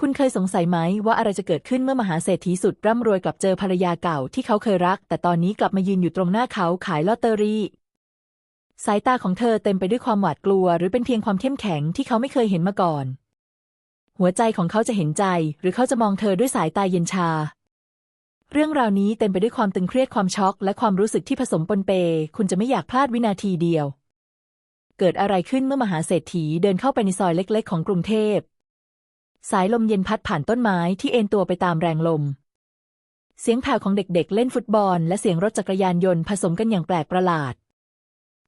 คุณเคยสงสัยไหมว่าอะไรจะเกิดขึ้นเมื่อมหาเศรษฐีสุดร่ำรวยกลับเจอภรรยาเก่าที่เขาเคยรัก แต่ตอนนี้กลับมายืนอยู่ตรงหน้าเขาขายลอตเตอรี่ สายตาของเธอเต็มไปด้วยความหวาดกลัว หรือเป็นเพียงความเข้มแข็งที่เขาไม่เคยเห็นมาก่อน หัวใจของเขาจะเห็นใจ หรือเขาจะมองเธอด้วยสายตาเย็นชา เรื่องราวนี้เต็มไปด้วยความตึงเครียดความช็อก และความรู้สึกที่ผสมปนเป คุณจะไม่อยากพลาดวินาทีเดียว เกิดอะไรขึ้นเมื่อมหาเศรษฐีเดินเข้าไปในซอยเล็ก ๆ ของกรุงเทพ สายลมเย็นพัดผ่านต้นไม้ที่เอ็นตัวไปตามแรงลม เสียงแผ่วของเด็กๆเล่นฟุตบอล และเสียงรถจักรยานยนต์ผสมกันอย่างแปลกประหลาด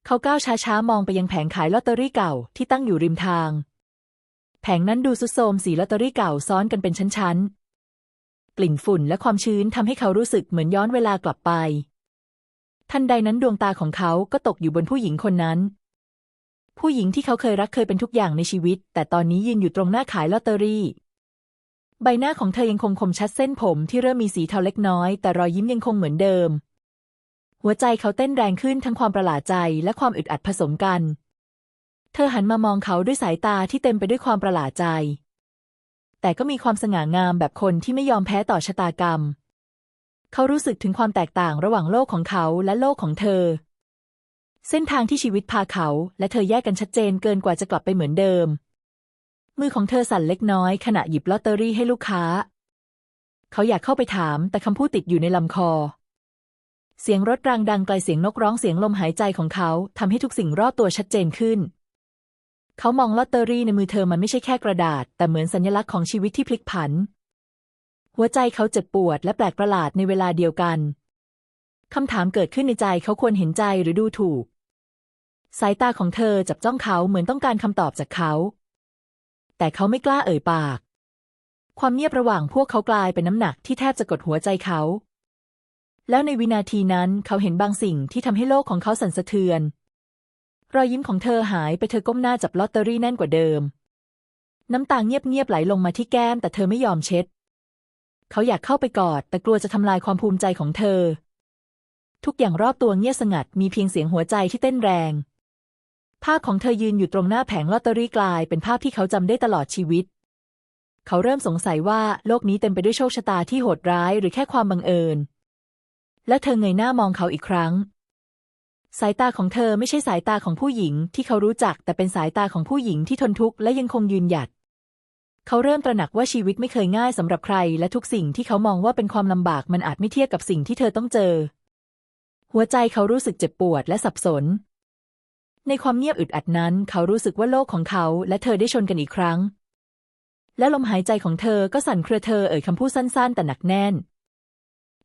เขาก้าวช้าๆ มองไปยังแผงขายลอตเตอรี่เก่าที่ตั้งอยู่ริมทาง แผงนั้นดูซุดโทมสีลอตเตอรี่เก่าซ้อนกันเป็นชั้นๆ กลิ่นฝุ่นและความชื้นทำให้เขารู้สึกเหมือนย้อนเวลากลับไป ทันใดนั้นดวงตาของเขาก็ตกอยู่บนผู้หญิงคนนั้น ผู้หญิงที่เขาเคยรักเคยเป็นทุกอย่างในชีวิต แต่ตอนนี้ยืนอยู่ตรงหน้าขายลอตเตอรี่ ใบหน้าของเธอยังคงคมชัดเส้นผมที่เริ่มมีสีเทาเล็กน้อย แต่รอยยิ้มยังคงเหมือนเดิม หัวใจเขาเต้นแรงขึ้นทั้งความประหลาดใจและความอึดอัดผสมกัน เธอหันมามองเขาด้วยสายตาที่เต็มไปด้วยความประหลาดใจ แต่ก็มีความสง่างามแบบคนที่ไม่ยอมแพ้ต่อชะตากรรม เขารู้สึกถึงความแตกต่างระหว่างโลกของเขาและโลกของเธอ เส้นทางที่ชีวิตพาเขา และเธอแยกกันชัดเจนเกินกว่าจะกลับไปเหมือนเดิม มือของเธอสั่นเล็กน้อยขณะหยิบลอตเตอรี่ให้ลูกค้า เขาอยากเข้าไปถาม แต่คำพูดติดอยู่ในลำคอ เสียงรถรางดังไกลเสียงนกร้องเสียงลมหายใจของเขาทำให้ทุกสิ่งรอบตัวชัดเจนขึ้น เขามองลอตเตอรี่ในมือเธอมันไม่ใช่แค่กระดาษ แต่เหมือนสัญลักษณ์ของชีวิตที่พลิกผัน หัวใจเขาเจ็บปวดและแปลกประหลาดในเวลาเดียวกันคำถามเกิดขึ้นในใจเขาควรเห็นใจหรือดูถูก สายตาของเธอจับจ้องเขาเหมือนต้องการคำตอบจากเขา แต่เขาไม่กล้าเอ่ยปาก ความเงียบระหว่างพวกเขากลายเป็นน้ำหนักที่แทบจะกดหัวใจเขา แล้วในวินาทีนั้นเขาเห็นบางสิ่งที่ทำให้โลกของเขาสั่นสะเทือน รอยยิ้มของเธอหายไปเธอก้มหน้าจับลอตเตอรี่แน่นกว่าเดิม น้ำตาเงียบๆไหลลงมาที่แก้มแต่เธอไม่ยอมเช็ด เขาอยากเข้าไปกอด แต่กลัวจะทำลายความภูมิใจของเธอ ทุกอย่างรอบตัวเงียบสงัดมีเพียงเสียงหัวใจที่เต้นแรง ภาพของเธอยืนอยู่ตรงหน้าแผงลอตเตอรี่กลาย เป็นภาพที่เขาจำได้ตลอดชีวิต เขาเริ่มสงสัยว่าโลกนี้เต็มไปด้วยโชคชะตาที่โหดร้ายหรือแค่ความบังเอิญ และเธอเงยหน้ามองเขาอีกครั้ง สายตาของเธอไม่ใช่สายตาของผู้หญิงที่เขารู้จัก แต่เป็นสายตาของผู้หญิงที่ทนทุกข์และยังคงยืนหยัด เขาเริ่มตระหนักว่าชีวิตไม่เคยง่ายสำหรับใคร และทุกสิ่งที่เขามองว่าเป็นความลำบากมันอาจไม่เทียบกับสิ่งที่เธอต้องเจอ หัวใจเขารู้สึกเจ็บปวดและสับสน ในความเงียบอึดอัดนั้น เขารู้สึกว่าโลกของเขาและเธอได้ชนกันอีกครั้ง และลมหายใจของเธอก็สั่นเครือเธอเอ่ยคำพูดสั้นๆ แต่หนักแน่น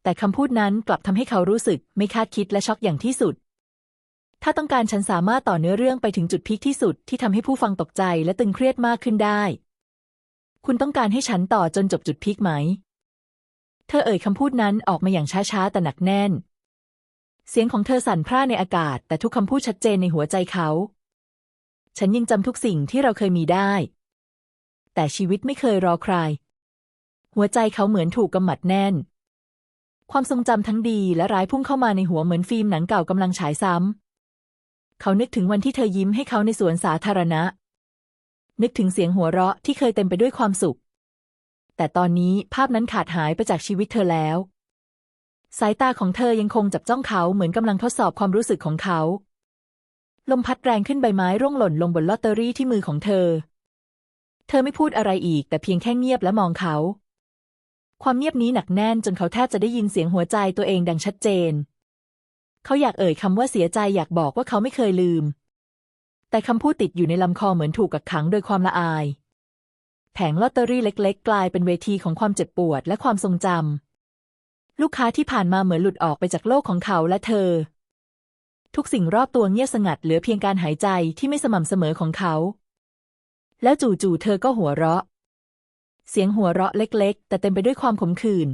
แต่คำพูดนั้นกลับทำให้เขารู้สึกไม่คาดคิดและช็อกอย่างที่สุด ถ้าต้องการฉันสามารถต่อเนื้อเรื่องไปถึงจุดพีคที่สุดที่ทำให้ผู้ฟังตกใจและตึงเครียดมากขึ้นได้ คุณต้องการให้ฉันต่อจนจบจุดพีคไหม เธอเอ่ยคำพูดนั้นออกมาอย่างช้าๆแต่หนักแน่น เสียงของเธอสั่นพร่าในอากาศ แต่ทุกคำพูดชัดเจนในหัวใจเขา ฉันยังจำทุกสิ่งที่เราเคยมีได้ แต่ชีวิตไม่เคยรอใคร หัวใจเขาเหมือนถูกกำมัดแน่น ความทรงจำทั้งดีและร้ายพุ่งเข้ามาในหัวเหมือนฟิล์มหนังเก่ากำลังฉายซ้ำ เขานึกถึงวันที่เธอยิ้มให้เขาในสวนสาธารณะ นึกถึงเสียงหัวเราะที่เคยเต็มไปด้วยความสุข แต่ตอนนี้ภาพนั้นขาดหายไปจากชีวิตเธอแล้ว สายตาของเธอยังคงจับจ้องเขาเหมือนกำลังทดสอบความรู้สึกของเขา ลมพัดแรงขึ้นใบไม้ร่วงหล่นลงบนลอตเตอรี่ที่มือของเธอ เธอไม่พูดอะไรอีกแต่เพียงแค่เงียบและมองเขา ความเงียบนี้หนักแน่นจนเขาแทบจะได้ยินเสียงหัวใจตัวเองดังชัดเจน เขาอยากเอ่ยคำว่าเสียใจอยากบอกว่าเขาไม่เคยลืม แต่คำพูดติดอยู่ในลำคอเหมือนถูกกักขังโดยความละอาย แผงลอตเตอรี่เล็ก ๆ กลายเป็นเวทีของความเจ็บปวดและความทรงจำ ลูกค้าที่ผ่านมาเหมือนหลุดออกไปจากโลกของเขาและเธอ ทุกสิ่งรอบตัวเงียบสงัดเหลือเพียงการหายใจที่ไม่สม่ำเสมอของเขา แล้วจู่ๆเธอก็หัวเราะ เสียงหัวเราะเล็ก ๆ แต่เต็มไปด้วยความขมขื่น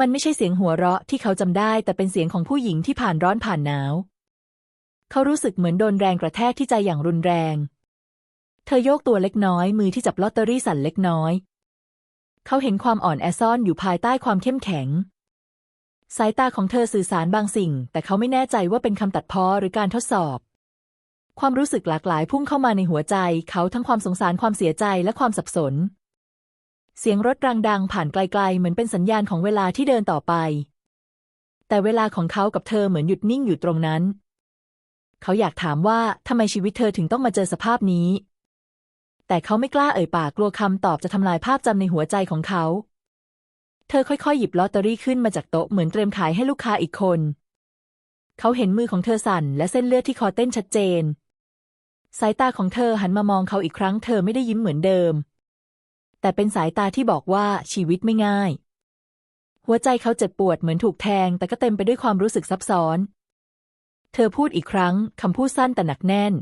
มันไม่ใช่เสียงหัวเราะที่เขาจำได้ แต่เป็นเสียงของผู้หญิงที่ผ่านร้อนผ่านหนาว เขารู้สึกเหมือนโดนแรงกระแทกที่ใจอย่างรุนแรง เธอโยกตัวเล็กน้อย มือที่จับลอตเตอรี่สั่นเล็กน้อย เขาเห็นความอ่อนแอซ่อนอยู่ภายใต้ความเข้มแข็ง สายตาของเธอสื่อสารบางสิ่ง แต่เขาไม่แน่ใจว่าเป็นคำตัดพ้อหรือการทดสอบ ความรู้สึกหลากหลายพุ่งเข้ามาในหัวใจ เขาทั้งความสงสารความเสียใจและความสับสน เสียงรถรางดังผ่านไกลๆ เหมือนเป็นสัญญาณของเวลาที่เดินต่อไป แต่เวลาของเขากับเธอเหมือนหยุดนิ่งอยู่ตรงนั้น เขาอยากถามว่าทำไมชีวิตเธอถึงต้องมาเจอสภาพนี้ แต่เขาไม่กล้าเอ่ยปากกลัวคำตอบจะทำลายภาพจำในหัวใจของเขา เธอค่อยๆ หยิบลอตเตอรี่ขึ้นมาจากโต๊ะเหมือนเตรียมขายให้ลูกค้าอีกคน เขาเห็นมือของเธอสั่นและเส้นเลือดที่คอเต้นชัดเจน สายตาของเธอหันมามองเขาอีกครั้งเธอไม่ได้ยิ้มเหมือนเดิม แต่เป็นสายตาที่บอกว่าชีวิตไม่ง่าย หัวใจเขาเจ็บปวดเหมือนถูกแทง แต่ก็เต็มไปด้วยความรู้สึกซับซ้อน เธอพูดอีกครั้งคำพูดสั้นแต่หนักแน่น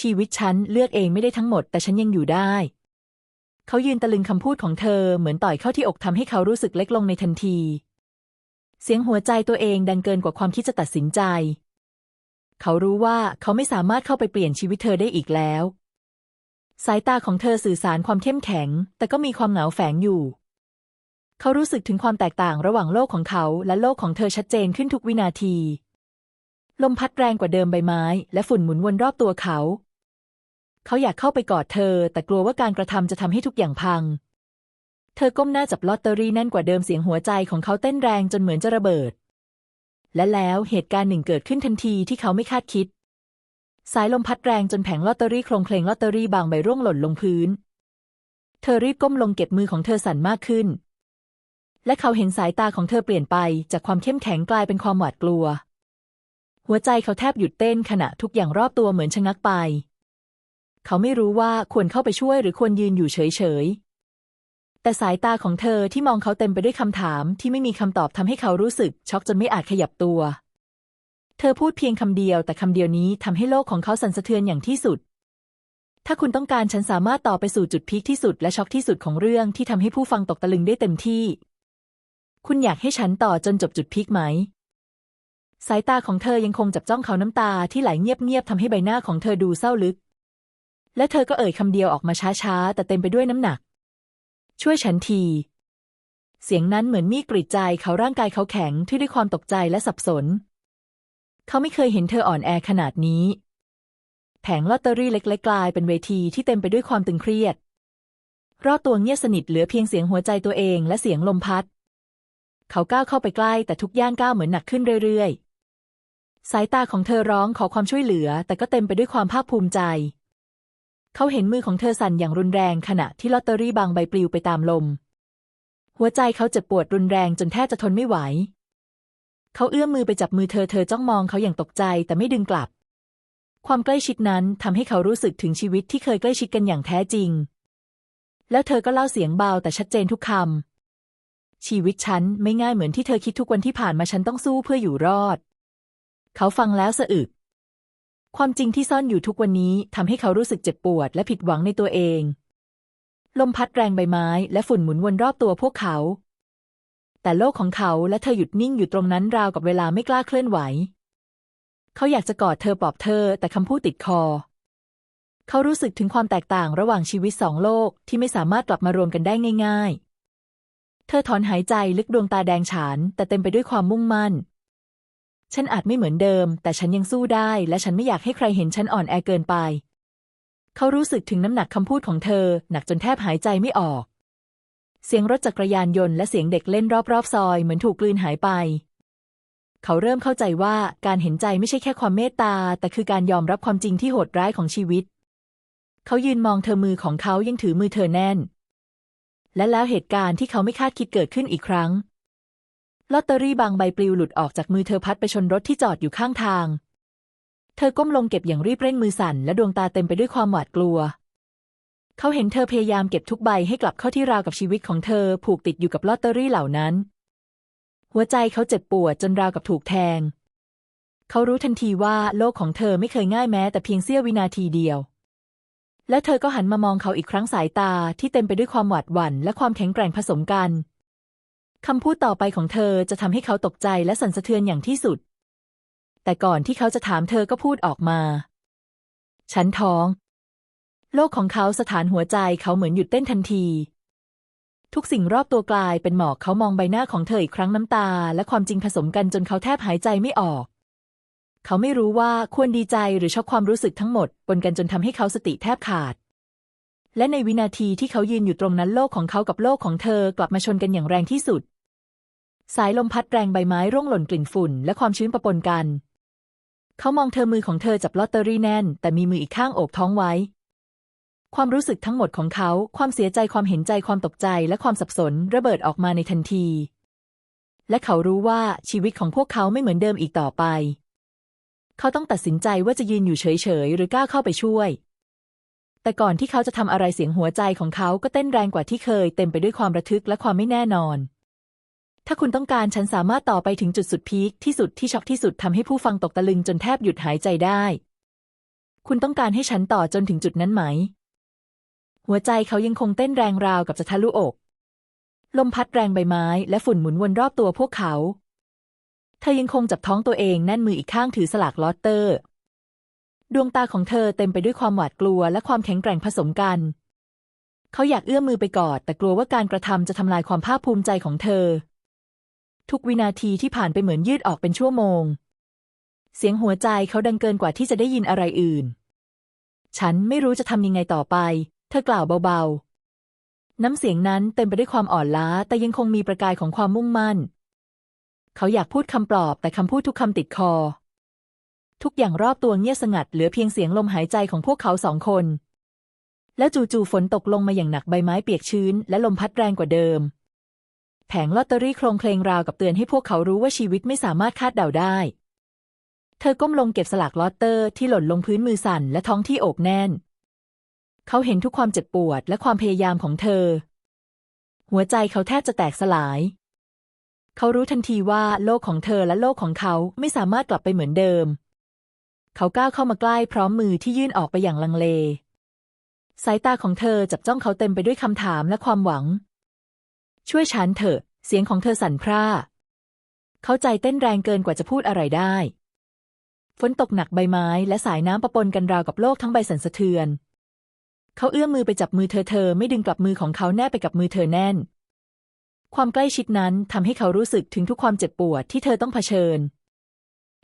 ชีวิตฉันเลือกเองไม่ได้ทั้งหมด แต่ฉันยังอยู่ได้ เขายืนตะลึงคำพูดของเธอเหมือนต่อยเข้าที่อกทำให้เขารู้สึกเล็กลงในทันที เสียงหัวใจตัวเองดังเกินกว่าความคิดจะตัดสินใจ เขารู้ว่าเขาไม่สามารถเข้าไปเปลี่ยนชีวิตเธอได้อีกแล้ว สายตาของเธอสื่อสารความเข้มแข็ง แต่ก็มีความเหงาแฝงอยู่ เขารู้สึกถึงความแตกต่างระหว่างโลกของเขาและโลกของเธอชัดเจนขึ้นทุกวินาทีลมพัดแรงกว่าเดิมใบไม้ และฝุ่นหมุนวนรอบตัวเขา เขาอยากเข้าไปกอดเธอ แต่กลัวว่าการกระทำจะทำให้ทุกอย่างพัง เธอก้มหน้าจับลอตเตอรี่แน่นกว่าเดิมเสียงหัวใจของเขาเต้นแรงจนเหมือนจะระเบิด และแล้วเหตุการณ์หนึ่งเกิดขึ้นทันทีที่เขาไม่คาดคิด สายลมพัดแรงจนแผงลอตเตอรี่โครงเคลงลอตเตอรี่บางใบร่วงหล่นลงพื้น เธอรีบก้มลงเก็บมือของเธอสั่นมากขึ้น และเขาเห็นสายตาของเธอเปลี่ยนไปจากความเข้มแข็งกลายเป็นความหวาดกลัว หัวใจเขาแทบหยุดเต้นขณะทุกอย่างรอบตัวเหมือนชะงักไป เขาไม่รู้ว่าควรเข้าไปช่วยหรือควรยืนอยู่เฉยๆ แต่สายตาของเธอที่มองเขาเต็มไปด้วยคำถามที่ไม่มีคำตอบทำให้เขารู้สึกช็อกจนไม่อาจขยับตัว เธอพูดเพียงคำเดียวแต่คำเดียวนี้ทำให้โลกของเขาสั่นสะเทือนอย่างที่สุด ถ้าคุณต้องการฉันสามารถต่อไปสู่จุดพีคที่สุดและช็อกที่สุดของเรื่องที่ทำให้ผู้ฟังตกตะลึงได้เต็มที่ คุณอยากให้ฉันต่อจนจบจุดพีคไหมสายตาของเธอยังคงจับจ้องเขาน้ำตาที่ไหลเงียบๆทำให้ใบหน้าของเธอดูเศร้าลึก และเธอก็เอ่ยคำเดียวออกมาช้าๆ แต่เต็มไปด้วยน้ำหนัก ช่วยฉันที เสียงนั้นเหมือนมีกรีดใจเขาร่างกายเขาแข็งที่ด้วยความตกใจและสับสน เขาไม่เคยเห็นเธออ่อนแอขนาดนี้ แผงลอตเตอรี่เล็กๆกลายเป็นเวทีที่เต็มไปด้วยความตึงเครียด รอบตัวเงียบสนิทเหลือเพียงเสียงหัวใจตัวเองและเสียงลมพัด เขาก้าวเข้าไปใกล้แต่ทุกย่างก้าวเหมือนหนักขึ้นเรื่อยๆ สายตาของเธอร้องขอความช่วยเหลือ แต่ก็เต็มไปด้วยความภาคภูมิใจ เขาเห็นมือของเธอสั่นอย่างรุนแรงขณะที่ลอตเตอรี่บางใบปลิวไปตามลม หัวใจเขาเจ็บปวดรุนแรงจนแทบจะทนไม่ไหว เขาเอื้อมมือไปจับมือเธอเธอจ้องมองเขาอย่างตกใจแต่ไม่ดึงกลับ ความใกล้ชิดนั้นทำให้เขารู้สึกถึงชีวิตที่เคยใกล้ชิดกันอย่างแท้จริง แล้วเธอก็เล่าเสียงเบาแต่ชัดเจนทุกคำชีวิตฉันไม่ง่ายเหมือนที่เธอคิดทุกวันที่ผ่านมาฉันต้องสู้เพื่ออยู่รอด เขาฟังแล้วสะอึก ความจริงที่ซ่อนอยู่ทุกวันนี้ทำให้เขารู้สึกเจ็บปวดและผิดหวังในตัวเอง ลมพัดแรงใบไม้และฝุ่นหมุนวนรอบตัวพวกเขา แต่โลกของเขาและเธอหยุดนิ่งอยู่ตรงนั้นราวกับเวลาไม่กล้าเคลื่อนไหว เขาอยากจะกอดเธอปลอบเธอแต่คำพูดติดคอ เขารู้สึกถึงความแตกต่างระหว่างชีวิตสองโลกที่ไม่สามารถกลับมารวมกันได้ง่าย ๆ เธอถอนหายใจลึกดวงตาแดงฉาน แต่เต็มไปด้วยความมุ่งมั่น ฉันอาจไม่เหมือนเดิม แต่ฉันยังสู้ได้ และฉันไม่อยากให้ใครเห็นฉันอ่อนแอเกินไป เขารู้สึกถึงน้ำหนักคำพูดของเธอ หนักจนแทบหายใจไม่ออก เสียงรถจักรยานยนต์และเสียงเด็กเล่นรอบๆซอยเหมือนถูกกลืนหายไป เขาเริ่มเข้าใจว่าการเห็นใจไม่ใช่แค่ความเมตตา แต่คือการยอมรับความจริงที่โหดร้ายของชีวิต เขายืนมองเธอมือของเขายังถือมือเธอแน่น และแล้วเหตุการณ์ที่เขาไม่คาดคิดเกิดขึ้นอีกครั้ง ลอตเตอรี่บางใบปลิวหลุดออกจากมือเธอพัดไปชนรถที่จอดอยู่ข้างทาง เธอก้มลงเก็บอย่างรีบเร่งมือสั่น และดวงตาเต็มไปด้วยความหวาดกลัว เขาเห็นเธอพยายามเก็บทุกใบให้กลับเข้าที่ราวกับชีวิตของเธอผูกติดอยู่กับลอตเตอรี่เหล่านั้น หัวใจเขาเจ็บปวดจนราวกับถูกแทง เขารู้ทันทีว่าโลกของเธอไม่เคยง่ายแม้แต่เพียงเสี้ยววินาทีเดียวและเธอก็หันมามองเขาอีกครั้งสายตาที่เต็มไปด้วยความหวาดหวั่นและความแข็งแกร่งผสมกัน คำพูดต่อไปของเธอจะทำให้เขาตกใจและสั่นสะเทือนอย่างที่สุด แต่ก่อนที่เขาจะถามเธอก็พูดออกมา ฉันท้อง โลกของเขาสถานหัวใจเขาเหมือนหยุดเต้นทันที ทุกสิ่งรอบตัวกลายเป็นหมอกเขามองใบหน้าของเธออีกครั้งน้ำตา และความจริงผสมกันจนเขาแทบหายใจไม่ออก เขาไม่รู้ว่าควรดีใจหรือช็อกความรู้สึกทั้งหมดปนกันจนทำให้เขาสติแทบขาด และในวินาทีที่เขายืนอยู่ตรงนั้นโลกของเขากับโลกของเธอกลับมาชนกันอย่างแรงที่สุด สายลมพัดแรงใบไม้ร่วงหล่นกลิ่นฝุ่น และความชื้นปะปนกัน เขามองเธอมือของเธอจับลอตเตอรี่แน่น แต่มีมืออีกข้างโอบท้องไว้ ความรู้สึกทั้งหมดของเขา ความเสียใจความเห็นใจความตกใจและความสับสนระเบิดออกมาในทันที และเขารู้ว่าชีวิตของพวกเขาไม่เหมือนเดิมอีกต่อไป เขาต้องตัดสินใจว่าจะยืนอยู่เฉยๆหรือก้าวเข้าไปช่วย แต่ก่อนที่เขาจะทำอะไรเสียงหัวใจของเขาก็เต้นแรงกว่าที่เคย เต็มไปด้วยความระทึกและความไม่แน่นอน ถ้าคุณต้องการฉันสามารถต่อไปถึงจุดสุดพีคที่สุดที่ช็อกที่สุดทำให้ผู้ฟังตกตะลึงจนแทบหยุดหายใจได้ คุณต้องการให้ฉันต่อจนถึงจุดนั้นไหม หัวใจเขายังคงเต้นแรงราวกับจะทะลุอก ลมพัดแรงใบไม้ และฝุ่นหมุนวนรอบตัวพวกเขา เธอยังคงจับท้องตัวเองแน่นมืออีกข้างถือสลากลอตเตอร์ ดวงตาของเธอเต็มไปด้วยความหวาดกลัวและความแข็งแกร่งผสมกัน เขาอยากเอื้อมมือไปกอด แต่กลัวว่าการกระทำจะทำลายความภาคภูมิใจของเธอ ทุกวินาทีที่ผ่านไปเหมือนยืดออกเป็นชั่วโมง เสียงหัวใจเขาดังเกินกว่าที่จะได้ยินอะไรอื่น ฉันไม่รู้จะทำยังไงต่อไป เธอกล่าวเบาๆ น้ำเสียงนั้นเต็มไปด้วยความอ่อนล้า แต่ยังคงมีประกายของความมุ่งมั่น เขาอยากพูดคำปลอบแต่คำพูดทุกคำติดคอ ทุกอย่างรอบตัวเงียบสงัดเหลือเพียงเสียงลมหายใจของพวกเขาสองคน แล้วจู่ๆฝนตกลงมาอย่างหนักใบไม้เปียกชื้น และลมพัดแรงกว่าเดิม แผงลอตเตอรี่โครงเคลงราวกับเตือนให้พวกเขารู้ว่าชีวิตไม่สามารถคาดเดาได้ เธอก้มลงเก็บสลากลอตเตอร์ที่หล่นลงพื้นมือสั่นและท้องที่อบแน่น เขาเห็นทุกความเจ็บปวดและความพยายามของเธอ หัวใจเขาแทบจะแตกสลายเขารู้ทันทีว่าโลกของเธอและโลกของเขาไม่สามารถกลับไปเหมือนเดิม เขาก้าวเข้ามาใกล้พร้อมมือที่ยื่นออกไปอย่างลังเล สายตาของเธอจับจ้องเขาเต็มไปด้วยคำถามและความหวัง ช่วยฉันเถอะ เสียงของเธอสั่นพร่า เขาใจเต้นแรงเกินกว่าจะพูดอะไรได้ ฝนตกหนักใบไม้และสายน้ำปะปนกันราวกับโลกทั้งใบสั่นสะเทือน เขาเอื้อมมือไปจับมือเธอเธอไม่ดึงกลับมือของเขาแนบไปกับมือเธอแน่น ความใกล้ชิดนั้นทำให้เขารู้สึกถึงทุกความเจ็บปวดที่เธอต้องเผชิญ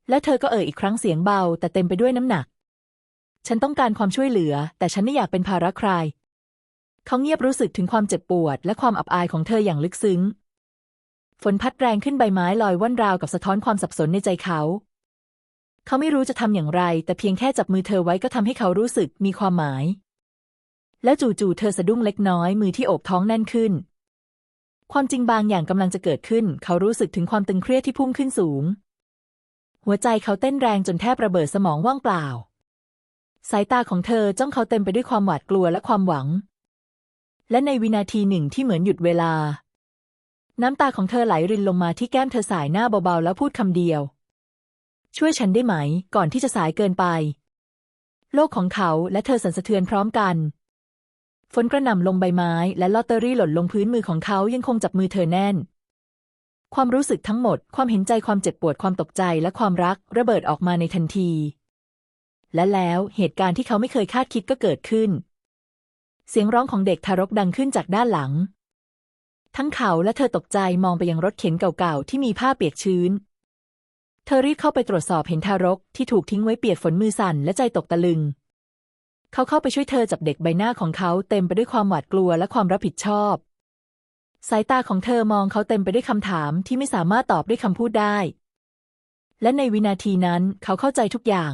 และเธอก็เอ่ยอีกครั้งเสียงเบา แต่เต็มไปด้วยน้ำหนัก ฉันต้องการความช่วยเหลือ แต่ฉันไม่อยากเป็นภาระใคร เขาเงียบรู้สึกถึงความเจ็บปวด และความอับอายของเธออย่างลึกซึ้ง ฝนพัดแรงขึ้นใบไม้ลอยว่อนราวกับสะท้อนความสับสนในใจเขา เขาไม่รู้จะทำอย่างไร แต่เพียงแค่จับมือเธอไว้ก็ทำให้เขารู้สึกมีความหมาย แล้วจู่ๆเธอสะดุ้งเล็กน้อยมือที่โอบท้องแน่นขึ้น ความจริงบางอย่างกำลังจะเกิดขึ้น เขารู้สึกถึงความตึงเครียดที่พุ่งขึ้นสูง หัวใจเขาเต้นแรงจนแทบระเบิดสมองว่างเปล่า สายตาของเธอจ้องเขาเต็มไปด้วยความหวาดกลัวและความหวัง และในวินาทีหนึ่งที่เหมือนหยุดเวลา น้ำตาของเธอไหลรินลงมาที่แก้มเธอสายหน้าเบาๆ แล้วพูดคำเดียว ช่วยฉันได้ไหม ก่อนที่จะสายเกินไป โลกของเขาและเธอสั่นสะเทือนพร้อมกันฝนกระหน่ำลงใบไม้ และลอตเตอรี่หล่นลงพื้นมือของเขายังคงจับมือเธอแน่น ความรู้สึกทั้งหมด ความเห็นใจความเจ็บปวดความตกใจและความรักระเบิดออกมาในทันที และแล้วเหตุการณ์ที่เขาไม่เคยคาดคิดก็เกิดขึ้น เสียงร้องของเด็กทารกดังขึ้นจากด้านหลัง ทั้งเขาและเธอตกใจมองไปยังรถเข็นเก่าๆที่มีผ้าเปียกชื้น เธอรีบเข้าไปตรวจสอบเห็นทารกที่ถูกทิ้งไว้เปียกฝนมือสั่นและใจตกตะลึง เขาเข้าไปช่วยเธอจับเด็กใบหน้าของเขาเต็มไปด้วยความหวาดกลัวและความรับผิดชอบ สายตาของเธอมองเขาเต็มไปด้วยคำถามที่ไม่สามารถตอบด้วยคำพูดได้ และในวินาทีนั้นเขาเข้าใจทุกอย่าง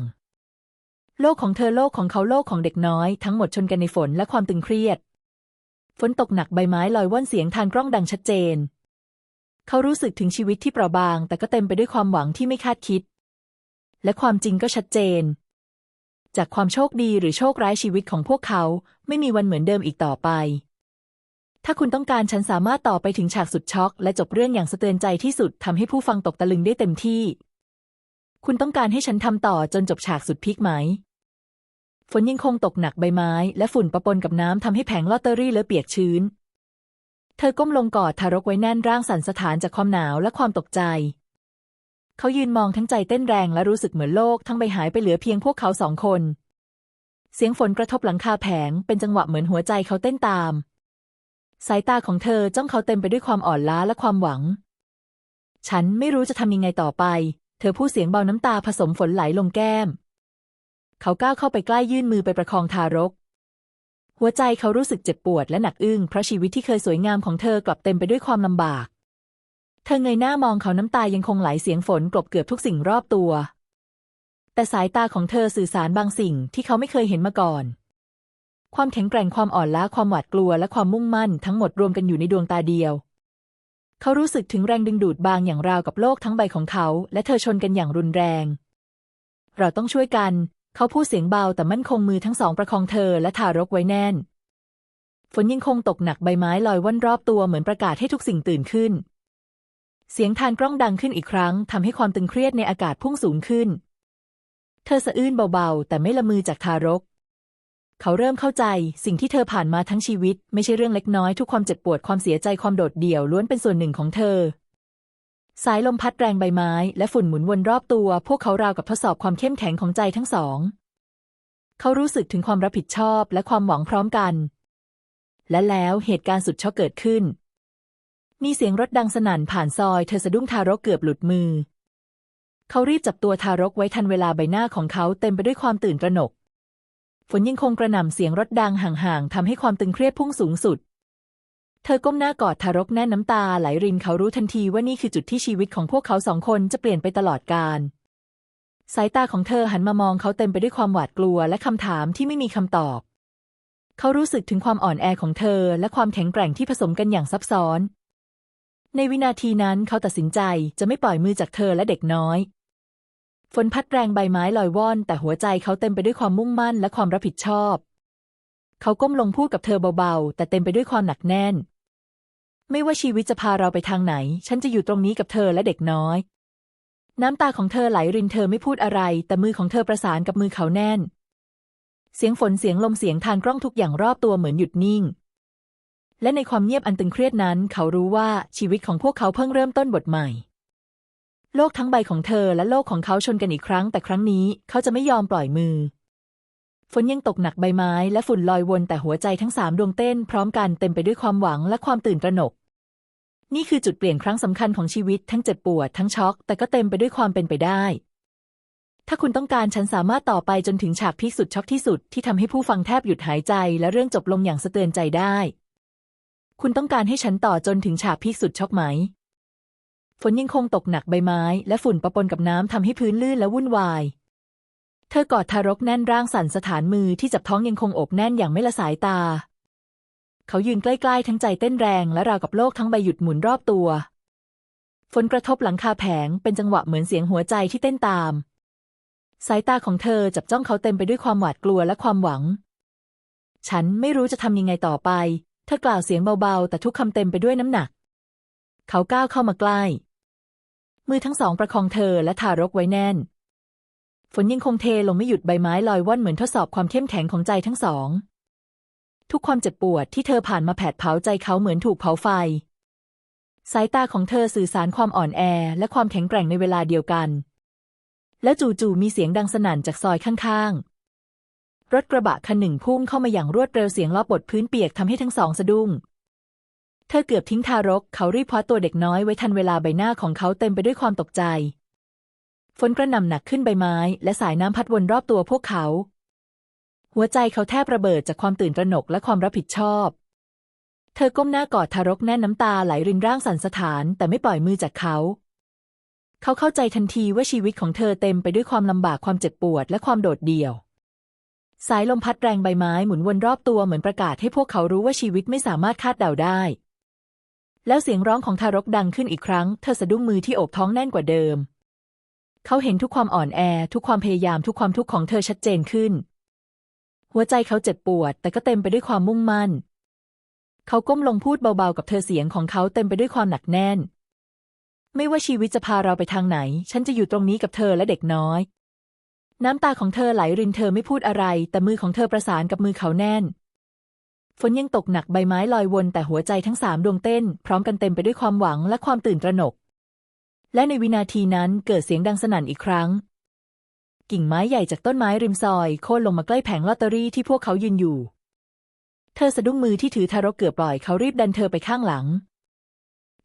โลกของเธอโลกของเขาโลกของเด็กน้อยทั้งหมดชนกันในฝนและความตึงเครียด ฝนตกหนักใบไม้ลอยว่อนเสียงทางกล้องดังชัดเจน เขารู้สึกถึงชีวิตที่เปราะบาง แต่ก็เต็มไปด้วยความหวังที่ไม่คาดคิด และความจริงก็ชัดเจน จากความโชคดีหรือโชคร้ายชีวิตของพวกเขาไม่มีวันเหมือนเดิมอีกต่อไป ถ้าคุณต้องการฉันสามารถต่อไปถึงฉากสุดช็อก และจบเรื่องอย่างสะเทือนใจที่สุดทำให้ผู้ฟังตกตะลึงได้เต็มที่ คุณต้องการให้ฉันทำต่อจนจบฉากสุดพีคไหม ฝนยังคงตกหนักใบไม้ และฝุ่นปะปนกับน้ำทำให้แผงลอตเตอรี่เลอะเปียกชื้น เธอก้มลงกอดทารกไว้แน่นร่างสั่นสะท้านจากความหนาวและความตกใจ เขายืนมองทั้งใจเต้นแรงและรู้สึกเหมือนโลกทั้งใบหายไปเหลือเพียงพวกเขาสองคน เสียงฝนกระทบหลังคาแผงเป็นจังหวะเหมือนหัวใจเขาเต้นตาม สายตาของเธอจ้องเขาเต็มไปด้วยความอ่อนล้าและความหวัง ฉันไม่รู้จะทำยังไงต่อไป เธอพูดเสียงเบาน้ำตาผสมฝนไหลลงแก้ม เขาก้าวเข้าไปใกล้ยื่นมือไปประคองทารก หัวใจเขารู้สึกเจ็บปวดและหนักอึ้งเพราะชีวิตที่เคยสวยงามของเธอกลับเต็มไปด้วยความลำบาก เธอเงยหน้ามองเขาน้ำตายังคงไหลเสียงฝนกลบเกือบทุกสิ่งรอบตัว แต่สายตาของเธอสื่อสารบางสิ่งที่เขาไม่เคยเห็นมาก่อน ความแข็งแกร่งความอ่อนล้าความหวาดกลัวและความมุ่งมั่นทั้งหมดรวมกันอยู่ในดวงตาเดียว เขารู้สึกถึงแรงดึงดูดบางอย่างราวกับโลกทั้งใบของเขา และเธอชนกันอย่างรุนแรง เราต้องช่วยกัน เขาพูดเสียงเบาแต่มั่นคงมือทั้งสองประคองเธอและทารกไว้แน่น ฝนยังคงตกหนักใบไม้ลอยว่อนรอบตัวเหมือนประกาศให้ทุกสิ่งตื่นขึ้น เสียงทานกล้องดังขึ้นอีกครั้งทำให้ความตึงเครียดในอากาศพุ่งสูงขึ้น เธอสะอื้นเบาๆ แต่ไม่ละมือจากทารก เขาเริ่มเข้าใจสิ่งที่เธอผ่านมาทั้งชีวิต ไม่ใช่เรื่องเล็กน้อยทุกความเจ็บปวดความเสียใจความโดดเดี่ยวล้วนเป็นส่วนหนึ่งของเธอ สายลมพัดแรงใบไม้ และฝุ่นหมุนวนรอบตัว พวกเขาราวกับทดสอบความเข้มแข็งของใจทั้งสอง เขารู้สึกถึงความรับผิดชอบและความหวังพร้อมกัน และแล้วเหตุการณ์สุดช็อกเกิดขึ้น มีเสียงรถดังสนั่นผ่านซอยเธอสะดุ้งทารกเกือบหลุดมือ เขารีบจับตัวทารกไว้ทันเวลาใบหน้าของเขาเต็มไปด้วยความตื่นตระหนก ฝนยังคงกระหน่ำเสียงรถดังห่างๆทำให้ความตึงเครียดพุ่งสูงสุด เธอก้มหน้ากอดทารกแน่นน้ำตาไหลรินเขารู้ทันทีว่านี่คือจุดที่ชีวิตของพวกเขาสองคนจะเปลี่ยนไปตลอดกาลสายตาของเธอหันมามองเขาเต็มไปด้วยความหวาดกลัวและคำถามที่ไม่มีคำตอบ เขารู้สึกถึงความอ่อนแอของเธอและความแข็งแกร่งที่ผสมกันอย่างซับซ้อน ในวินาทีนั้นเขาตัดสินใจจะไม่ปล่อยมือจากเธอและเด็กน้อย ฝนพัดแรงใบไม้ลอยว่อน แต่หัวใจเขาเต็มไปด้วยความมุ่งมั่นและความรับผิดชอบ เขาก้มลงพูดกับเธอเบาๆ แต่เต็มไปด้วยความหนักแน่น ไม่ว่าชีวิตจะพาเราไปทางไหน ฉันจะอยู่ตรงนี้กับเธอและเด็กน้อย น้ำตาของเธอไหลรินเธอไม่พูดอะไร แต่มือของเธอประสานกับมือเขาแน่น เสียงฝนเสียงลมเสียงทานกล้องทุกอย่างรอบตัวเหมือนหยุดนิ่ง และในความเงียบอันตึงเครียดนั้น เขารู้ว่าชีวิตของพวกเขาเพิ่งเริ่มต้นบทใหม่ โลกทั้งใบของเธอและโลกของเขาชนกันอีกครั้ง แต่ครั้งนี้เขาจะไม่ยอมปล่อยมือ ฝนยังตกหนักใบไม้และฝุ่นลอยวนแต่หัวใจทั้งสามดวงเต้น พร้อมกันเต็มไปด้วยความหวังและความตื่นตระหนก นี่คือจุดเปลี่ยนครั้งสำคัญของชีวิตทั้งเจ็บปวดทั้งช็อก แต่ก็เต็มไปด้วยความเป็นไปได้ ถ้าคุณต้องการฉันสามารถต่อไปจนถึงฉากพีคสุดช็อกที่สุดที่ทำให้ผู้ฟังแทบหยุดหายใจ และเรื่องจบลงอย่างสะเตือนใจได้ คุณต้องการให้ฉันต่อจนถึงฉากพีคสุดช็อกไหม ฝนยังคงตกหนักใบไม้ และฝุ่นปะปนกับน้ำทำให้พื้นลื่นและวุ่นวาย เธอกอดทารกแน่นร่างสั่นสถานมือที่จับท้องยังคงอบแน่นอย่างไม่ละสายตา เขายืนใกล้ๆ ทั้งใจเต้นแรงและราวกับโลกทั้งใบหยุดหมุนรอบตัว ฝนกระทบหลังคาแผงเป็นจังหวะเหมือนเสียงหัวใจที่เต้นตาม สายตาของเธอจับจ้องเขาเต็มไปด้วยความหวาดกลัวและความหวัง ฉันไม่รู้จะทำยังไงต่อไป เธอกล่าวเสียงเบาๆ แต่ทุกคำเต็มไปด้วยน้ำหนัก เขาก้าวเข้ามาใกล้ มือทั้งสองประคองเธอและทารกไว้แน่น ฝนยังคงเทลงไม่หยุดใบไม้ลอยว่อนเหมือนทดสอบความเข้มแข็งของใจทั้งสอง ทุกความเจ็บปวดที่เธอผ่านมาแผดเผาใจเขาเหมือนถูกเผาไฟ สายตาของเธอสื่อสารความอ่อนแอและความแข็งแกร่งในเวลาเดียวกัน แล้วจู่ๆมีเสียงดังสนั่นจากซอยข้างๆ รถกระบะคันหนึ่งพุ่งเข้ามาอย่างรวดเร็วเสียงล้อบดพื้นเปียกทำให้ทั้งสองสะดุ้ง เธอเกือบทิ้งทารก เขารีบคว้าตัวเด็กน้อยไว้ทันเวลาใบหน้าของเขาเต็มไปด้วยความตกใจ ฝนกระหน่ำหนักขึ้นใบไม้ และสายน้ำพัดวนรอบตัวพวกเขา หัวใจเขาแทบระเบิดจากความตื่นตระหนกและความรับผิดชอบ เธอก้มหน้ากอดทารกแน่นน้ำตาไหลรินร่างสั่นสะท้าน แต่ไม่ปล่อยมือจากเขา เขาเข้าใจทันทีว่าชีวิตของเธอเต็มไปด้วยความลำบากความเจ็บปวดและความโดดเดี่ยว สายลมพัดแรงใบไม้หมุนวนรอบตัวเหมือนประกาศให้พวกเขารู้ว่าชีวิตไม่สามารถคาดเดาได้ แล้วเสียงร้องของทารกดังขึ้นอีกครั้ง เธอสะดุ้งมือที่โอบท้องแน่นกว่าเดิม เขาเห็นทุกความอ่อนแอ ทุกความพยายาม ทุกความทุกข์ของเธอชัดเจนขึ้น หัวใจเขาเจ็บปวด แต่ก็เต็มไปด้วยความมุ่งมั่น เขาก้มลงพูดเบาๆกับเธอเสียงของเขาเต็มไปด้วยความหนักแน่น ไม่ว่าชีวิตจะพาเราไปทางไหน ฉันจะอยู่ตรงนี้กับเธอและเด็กน้อย น้ำตาของเธอไหลรินเธอไม่พูดอะไร แต่มือของเธอประสานกับมือเขาแน่น ฝนยังตกหนักใบไม้ลอยวนแต่หัวใจทั้งสามดวงเต้น พร้อมกันเต็มไปด้วยความหวังและความตื่นตระหนก และในวินาทีนั้นเกิดเสียงดังสนั่นอีกครั้ง กิ่งไม้ใหญ่จากต้นไม้ริมซอยโค่นลงมาใกล้แผงลอตเตอรี่ที่พวกเขายืนอยู่ เธอสะดุ้งมือที่ถือทารกเกือบปล่อยเขารีบดันเธอไปข้างหลัง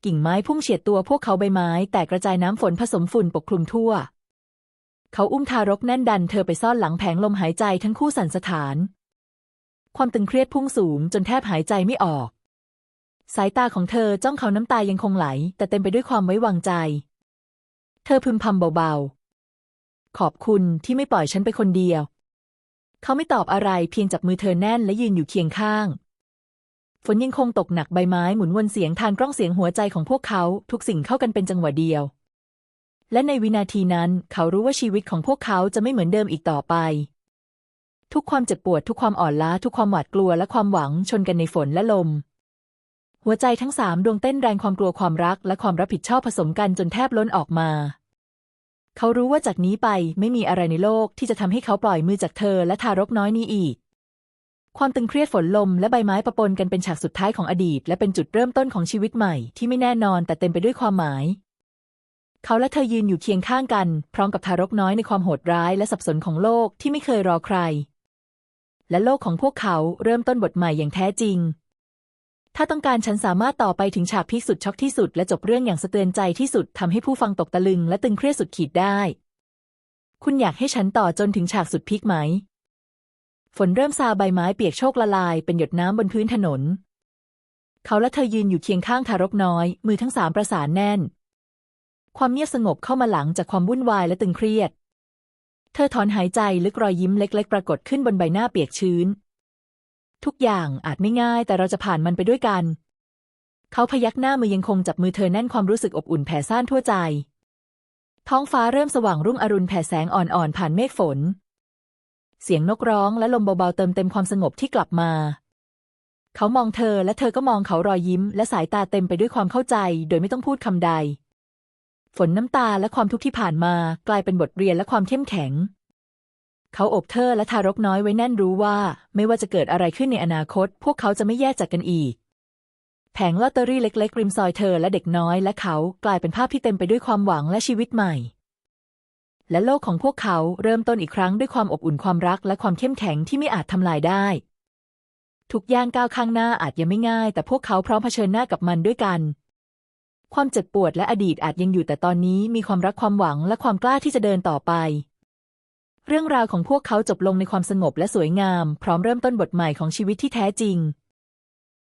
กิ่งไม้พุ่งเฉียดตัวพวกเขาใบไม้แตกกระจายน้ำฝนผสมฝุ่นปกคลุมทั่ว เขาอุ้มทารกแน่นดันเธอไปซ่อนหลังแผงลมหายใจทั้งคู่สั่นสะท้าน ความตึงเครียดพุ่งสูงจนแทบหายใจไม่ออก สายตาของเธอจ้องเขาน้ำตายังคงไหล แต่เต็มไปด้วยความไว้วางใจ เธอพึมพำเบาๆ ขอบคุณที่ไม่ปล่อยฉันไปคนเดียว เขาไม่ตอบอะไรเพียงจับมือเธอแน่นและยืนอยู่เคียงข้าง ฝนยังคงตกหนักใบไม้หมุนวนเสียงทานกล้องเสียงหัวใจของพวกเขาทุกสิ่งเข้ากันเป็นจังหวะเดียว และในวินาทีนั้นเขารู้ว่าชีวิตของพวกเขาจะไม่เหมือนเดิมอีกต่อไป ทุกความเจ็บปวดทุกความอ่อนล้าทุกความหวาดกลัวและความหวังชนกันในฝนและลม หัวใจทั้งสามดวงเต้นแรงความกลัวความรัก และความรับผิดชอบผสมกันจนแทบล้นออกมา เขารู้ว่าจากนี้ไปไม่มีอะไรในโลกที่จะทำให้เขาปล่อยมือจากเธอและทารกน้อยนี้อีก ความตึงเครียดฝนลมและใบไม้ประปนกันเป็นฉากสุดท้ายของอดีต และเป็นจุดเริ่มต้นของชีวิตใหม่ที่ไม่แน่นอนแต่เต็มไปด้วยความหมายเขาและเธอยืนอยู่เคียงข้างกัน พร้อมกับทารกน้อยในความโหดร้ายและสับสนของโลกที่ไม่เคยรอใคร และโลกของพวกเขาเริ่มต้นบทใหม่อย่างแท้จริง ถ้าต้องการฉันสามารถต่อไปถึงฉากพีคสุดช็อกที่สุด และจบเรื่องอย่างสะเทือนใจที่สุดทำให้ผู้ฟังตกตะลึงและตึงเครียดสุดขีดได้ คุณอยากให้ฉันต่อจนถึงฉากสุดพีคไหม ฝนเริ่มซาใบไม้เปียกโชกละลายเป็นหยดน้ำบนพื้นถนน เขาและเธอยืนอยู่เคียงข้างทารกน้อย มือทั้งสามประสานแน่น ความเงียบสงบเข้ามาหลังจากความวุ่นวายและตึงเครียด เธอถอนหายใจลึกรอยยิ้มเล็ก ๆ ปรากฏขึ้นบนใบหน้าเปียกชื้น ทุกอย่างอาจไม่ง่าย แต่เราจะผ่านมันไปด้วยกัน เขาพยักหน้ามือยังคงจับมือเธอแน่นความรู้สึกอบอุ่นแผ่ซ่านทั่วใจ ท้องฟ้าเริ่มสว่างรุ่งอรุณแผ่แสงอ่อนๆ ผ่านเมฆฝน เสียงนกร้องและลมเบาๆเติมเต็มความสงบที่กลับมา เขามองเธอและเธอก็มองเขารอยยิ้ม และสายตาเต็มไปด้วยความเข้าใจ โดยไม่ต้องพูดคำใด ฝนน้ำตาและความทุกข์ที่ผ่านมากลายเป็นบทเรียนและความเข้มแข็ง เขาอบเธอและทารกน้อยไว้แน่นรู้ว่า ไม่ว่าจะเกิดอะไรขึ้นในอนาคต พวกเขาจะไม่แยกจากกันอีก แผงลอตเตอรี่เล็ก ๆ ริมซอยเธอและเด็กน้อยและเขากลายเป็นภาพที่เต็มไปด้วยความหวังและชีวิตใหม่ และโลกของพวกเขาเริ่มต้นอีกครั้งด้วยความอบอุ่นความรักและความเข้มแข็งที่ไม่อาจทำลายได้ทุกย่างก้าวข้างหน้าอาจยังไม่ง่าย แต่พวกเขาพร้อมเผชิญหน้ากับมันด้วยกัน ความเจ็บปวดและอดีตอาจยังอยู่แต่ตอนนี้มีความรักความหวังและความกล้าที่จะเดินต่อไป เรื่องราวของพวกเขาจบลงในความสงบและสวยงาม พร้อมเริ่มต้นบทใหม่ของชีวิตที่แท้จริง